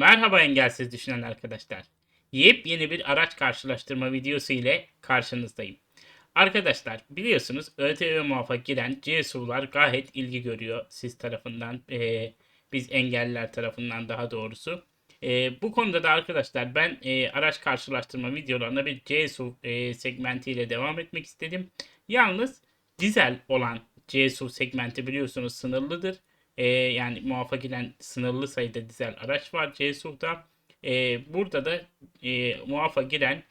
Merhaba engelsiz düşünen arkadaşlar. Yepyeni bir araç karşılaştırma videosu ile karşınızdayım. Arkadaşlar biliyorsunuz ÖTV muvaffak giren CSU'lar gayet ilgi görüyor siz tarafından, eee, biz engelliler tarafından daha doğrusu. Eee, bu konuda da arkadaşlar ben eee, araç karşılaştırma videolarına bir CSU eee, segmentiyle devam etmek istedim. Yalnız dizel olan CSU segmenti biliyorsunuz sınırlıdır. Eee, yani muvaffak giren sınırlı sayıda dizel araç var CSU'da. Eee, burada da eee muvaffak giren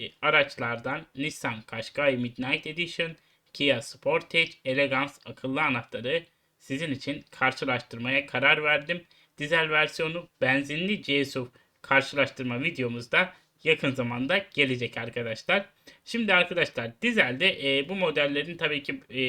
e, araçlardan Nissan Qashqai Midnight Edition, Kia Sportage, Elegance akıllı anahtarı sizin için karşılaştırmaya karar verdim. Dizel versiyonu benzinli CSUV karşılaştırma videomuzda yakın zamanda gelecek arkadaşlar. Şimdi arkadaşlar dizelde e, bu modellerin tabii ki e,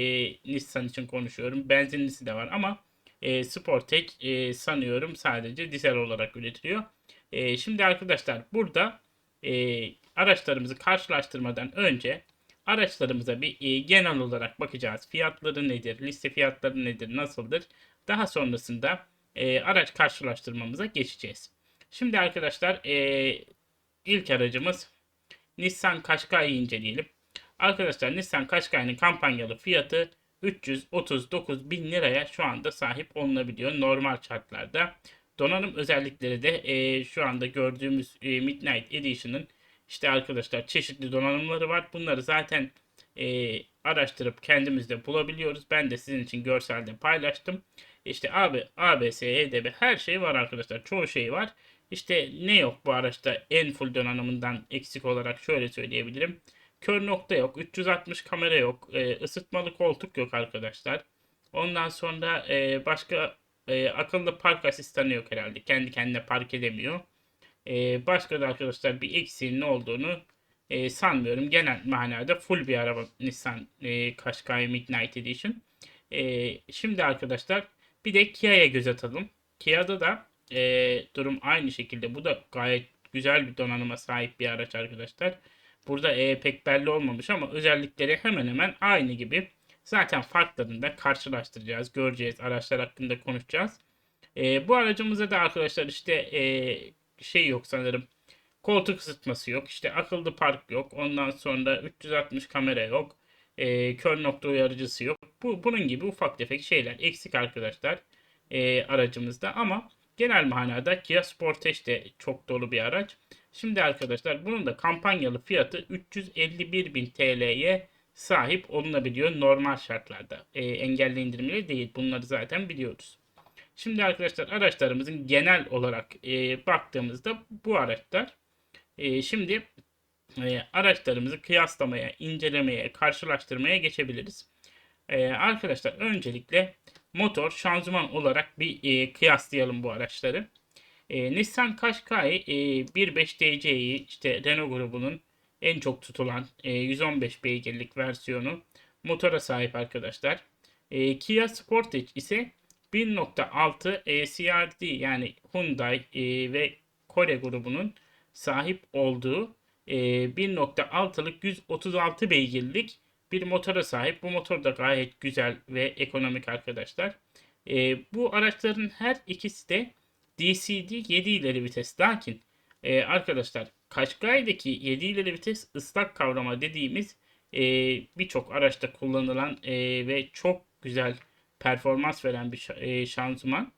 Nissan için konuşuyorum. Benzinlisi de var ama e, Sportage e, sanıyorum sadece dizel olarak üretiliyor. E, şimdi arkadaşlar burada e, araçlarımızı karşılaştırmadan önce araçlarımıza bir e, genel olarak bakacağız. Fiyatları nedir, liste fiyatları nedir, nasıldır? Daha sonrasında e, araç karşılaştırmamıza geçeceğiz. Şimdi arkadaşlar e, ilk aracımız Nissan Qashqai'yi inceleyelim. Arkadaşlar Nissan Qashqai'nin kampanyalı fiyatı 339 bin liraya şu anda sahip olunabiliyor normal şartlarda. Donanım özellikleri de e, şu anda gördüğümüz e, Midnight Edition'ın işte arkadaşlar çeşitli donanımları var. Bunları zaten e, araştırıp kendimizde bulabiliyoruz. Ben de sizin için görselde paylaştım. İşte AB, ABS, EDB her şey var arkadaşlar. Çoğu şey var. İşte ne yok bu araçta en full donanımından eksik olarak şöyle söyleyebilirim. Kör nokta yok. 360 kamera yok. E, ısıtmalı koltuk yok arkadaşlar. Ondan sonra e, başka e, akıllı park asistanı yok herhalde. Kendi kendine park edemiyor. E, başka da arkadaşlar bir eksiğinin olduğunu e, sanmıyorum. Genel manada full bir araba Nissan e, Qashqai Midnight Edition. E, şimdi arkadaşlar bir de Kia'ya göz atalım. Kia'da da e, durum aynı şekilde. Bu da gayet güzel bir donanıma sahip bir araç arkadaşlar. Burada e, pek belli olmamış ama özellikleri hemen hemen aynı gibi. Zaten farklarını da karşılaştıracağız, göreceğiz, araçlar hakkında konuşacağız. E, bu aracımıza da arkadaşlar işte e, şey yok sanırım. Koltuk ısıtması yok. İşte akıllı park yok. Ondan sonra 360 kamera yok. E, kör nokta uyarıcısı yok. Bu bunun gibi ufak tefek şeyler eksik arkadaşlar e, aracımızda ama genel manada Kia Sportage de çok dolu bir araç. Şimdi arkadaşlar bunun da kampanyalı fiyatı 351.000 TL'ye sahip olunabiliyor normal şartlarda. E, engelli indirimli değil. Bunları zaten biliyoruz. Şimdi arkadaşlar araçlarımızın genel olarak e, baktığımızda bu araçlar. E, şimdi e, araçlarımızı kıyaslamaya, incelemeye, karşılaştırmaya geçebiliriz. E, arkadaşlar öncelikle motor, şanzıman olarak bir e, kıyaslayalım bu araçları. E, Nissan Qashqai e, 1.5 DC'yi işte Renault grubunun en çok tutulan e, 115 beygirlik versiyonu motora sahip arkadaşlar. E, Kia Sportage ise 1.6 e, CRD yani Hyundai e, ve Kore grubunun sahip olduğu e, 1.6'lık 136 beygirlik bir motora sahip. Bu motor da gayet güzel ve ekonomik arkadaşlar. E, bu araçların her ikisi de DCD 7 ileri vites. Lakin e, arkadaşlar Qashqai'deki 7 ileri vites ıslak kavrama dediğimiz e, birçok araçta kullanılan e, ve çok güzel performans veren bir e, şanzıman.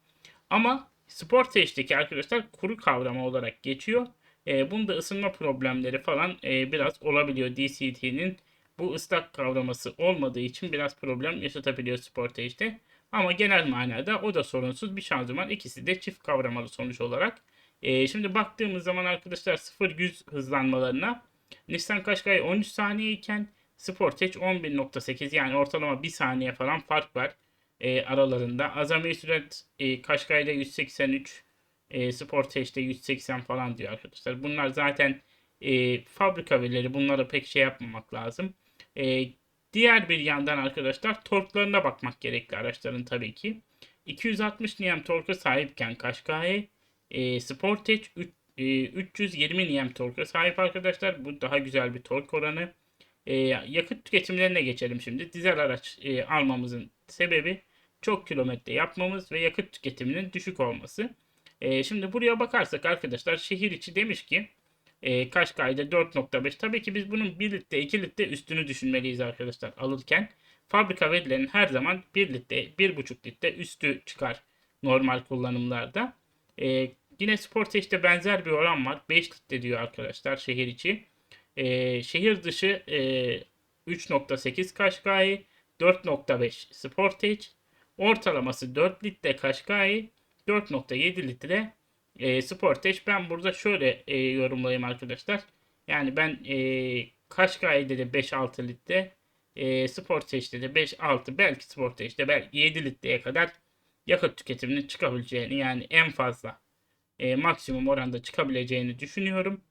Ama Sportage'deki arkadaşlar kuru kavrama olarak geçiyor. E, bunda ısınma problemleri falan e, biraz olabiliyor. DCT'nin bu ıslak kavraması olmadığı için biraz problem yaşatabiliyor Sportage'de. Ama genel manada o da sorunsuz bir şanzıman. İkisi de çift kavramalı sonuç olarak. E, şimdi baktığımız zaman arkadaşlar 0-100 hızlanmalarına Nissan Qashqai 13 saniye iken Sportage 11.8 yani ortalama 1 saniye falan fark var e, aralarında. Azami sürat e, Qashqai'de 183, e, Sportage'de 180 falan diyor arkadaşlar. Bunlar zaten e, fabrika verileri. Bunlara pek şey yapmamak lazım. E, diğer bir yandan arkadaşlar torklarına bakmak gerekli araçların tabii ki. 260 Nm torka sahipken Qashqai e, Sportage 3, e, 320 Nm torka sahip arkadaşlar. Bu daha güzel bir tork oranı. E, yakıt tüketimlerine geçelim şimdi. Dizel araç e, almamızın sebebi çok kilometre yapmamız ve yakıt tüketiminin düşük olması. E, şimdi buraya bakarsak arkadaşlar şehir içi demiş ki e, Kaşkay'da 4.5. Tabii ki biz bunun 1 litre 2 litre üstünü düşünmeliyiz arkadaşlar alırken. Fabrika verilerinin her zaman 1 litre 1.5 litre üstü çıkar normal kullanımlarda. E, yine Sportage'de benzer bir oran var. 5 litre diyor arkadaşlar şehir içi. E, şehir dışı e, 3.8 Kaşkay, 4.5 Sportage, ortalaması 4 litre Kaşkay, 4.7 litre e, Sportage. Ben burada şöyle e, yorumlayayım arkadaşlar. Yani ben e, Kaşkay'da de 5-6 litre, e, Sportage'de de 5-6 belki Sportage'de belki 7 litreye kadar yakıt tüketiminin çıkabileceğini yani en fazla e, maksimum oranda çıkabileceğini düşünüyorum.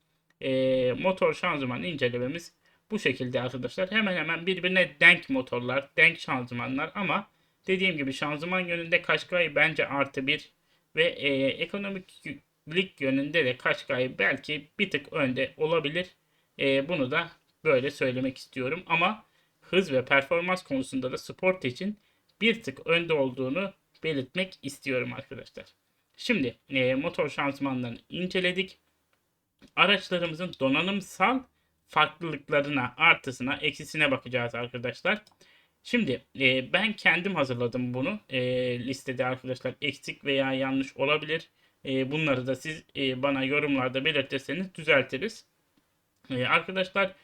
E, motor şanzıman incelememiz bu şekilde arkadaşlar. Hemen hemen birbirine denk motorlar, denk şanzımanlar ama dediğim gibi şanzıman yönünde Kaşkay bence artı bir ve e, ekonomiklik yönünde de Kaşkay belki bir tık önde olabilir. E, bunu da böyle söylemek istiyorum ama hız ve performans konusunda da Sport için bir tık önde olduğunu belirtmek istiyorum arkadaşlar. Şimdi e, motor şanzımanlarını inceledik. Araçlarımızın donanımsal farklılıklarına, artısına, eksisine bakacağız arkadaşlar. Şimdi e, ben kendim hazırladım bunu. E, listede arkadaşlar eksik veya yanlış olabilir. E, bunları da siz e, bana yorumlarda belirtirseniz düzeltiriz. E, arkadaşlar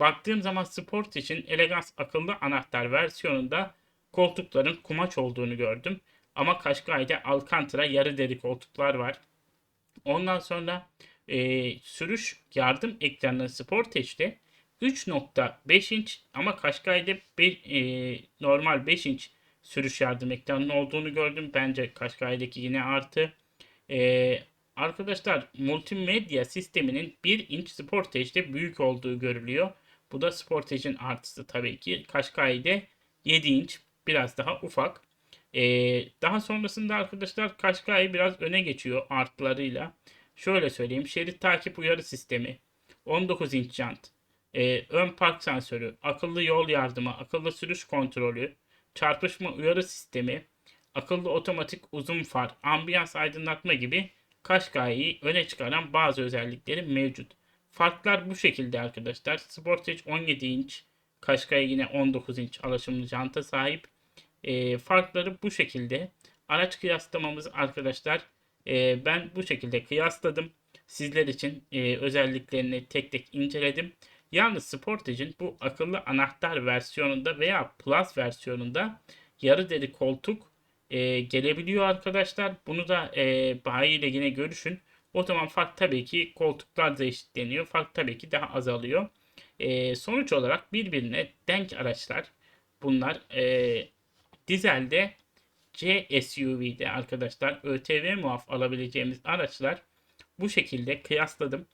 baktığım zaman Sport için Elegans akıllı anahtar versiyonunda koltukların kumaş olduğunu gördüm. Ama Kaşkay'da Alcantara yarı deri koltuklar var. Ondan sonra e, sürüş yardım ekranı Sportage'de 3.5 inç ama Kaşkay'da bir, e, normal 5 inç sürüş yardım ekranının olduğunu gördüm. Bence Kaşkay'daki yine artı. E, arkadaşlar multimedya sisteminin 1 inç Sportage'de büyük olduğu görülüyor. Bu da Sportage'in artısı tabii ki. Kaşkay'da 7 inç biraz daha ufak. Ee, daha sonrasında arkadaşlar Kaşkay biraz öne geçiyor artlarıyla. Şöyle söyleyeyim. Şerit takip uyarı sistemi. 19 inç jant. Ee, ön park sensörü. Akıllı yol yardımı. Akıllı sürüş kontrolü. Çarpışma uyarı sistemi. Akıllı otomatik uzun far. Ambiyans aydınlatma gibi Kaşkay'ı öne çıkaran bazı özellikleri mevcut. Farklar bu şekilde arkadaşlar. Sportage 17 inç. Kaşkay yine 19 inç alaşımlı janta sahip. E, farkları bu şekilde. Araç kıyaslamamız arkadaşlar e, ben bu şekilde kıyasladım. Sizler için e, özelliklerini tek tek inceledim. Yalnız Sportage'in bu akıllı anahtar versiyonunda veya Plus versiyonunda yarı deri koltuk e, gelebiliyor arkadaşlar. Bunu da e, bayiyle yine görüşün. O zaman fark tabii ki koltuklar da eşitleniyor. Fark tabii ki daha azalıyor. E, sonuç olarak birbirine denk araçlar. Bunlar e, Dizelde C SUV'de arkadaşlar ÖTV muaf alabileceğimiz araçlar bu şekilde kıyasladım.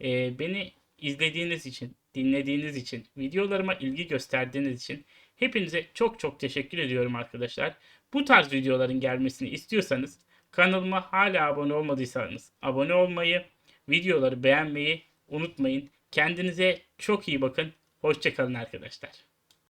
Ee, beni izlediğiniz için, dinlediğiniz için, videolarıma ilgi gösterdiğiniz için hepinize çok çok teşekkür ediyorum arkadaşlar. Bu tarz videoların gelmesini istiyorsanız kanalıma hala abone olmadıysanız abone olmayı, videoları beğenmeyi unutmayın. Kendinize çok iyi bakın. Hoşçakalın arkadaşlar.